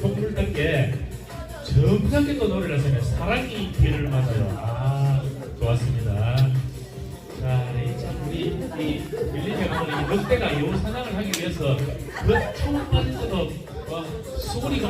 동물 단계 정확하게 또 노래를 하시네 사랑이 귀를 맞아요. 아 좋았습니다. 자 네, 이, 참 우리 이 밀림의 오늘 이 늑대가 요 사냥을 하기 위해서 그 처음 빠진 것도 수고리가